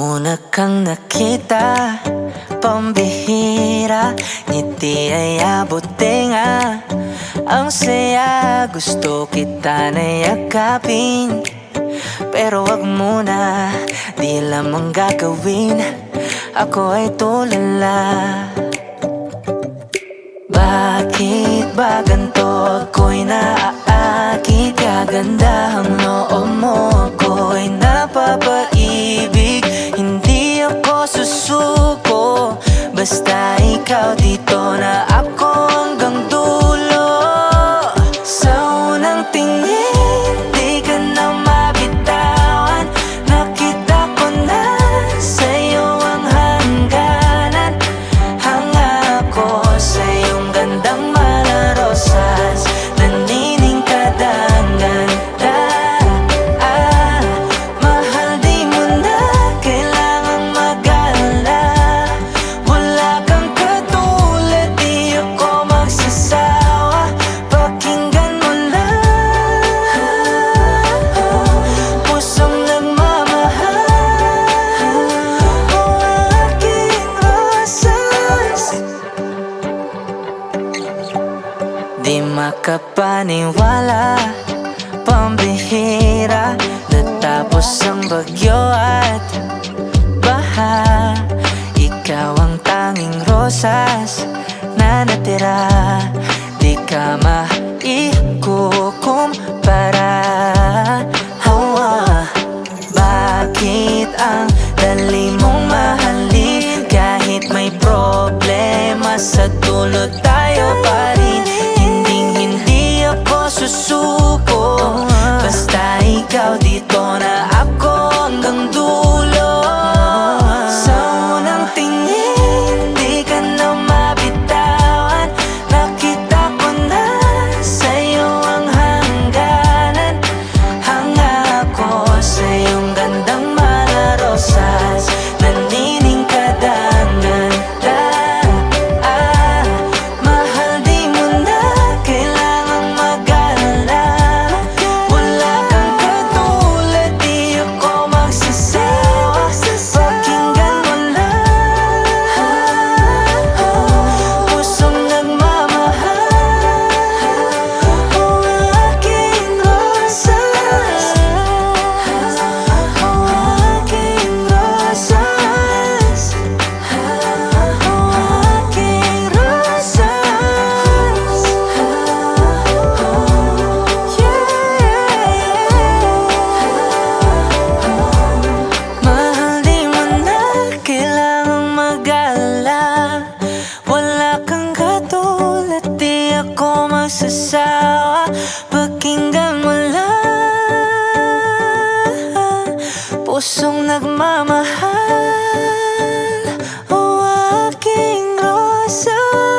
Una kang nakita, pambihira Ngiti ay abutinga Ang saya, gusto kita na yakapin. Pero wag muna, di lamang gagawin. Ako ay tulala. Bakit ba ganito ako'y naaakit? Kagandahang sou. Nakapaniwala Pambihira Natapos ang bagyo at Baha. Ikaw ang tanging rosas Na natira. Di ka maikukumpara. Hawa Bakit ang dali mong mahalin? Kahit may problema sa tuwa nagsasawa Pakinggan mo lang. Pusong nagmamahal O aking rosas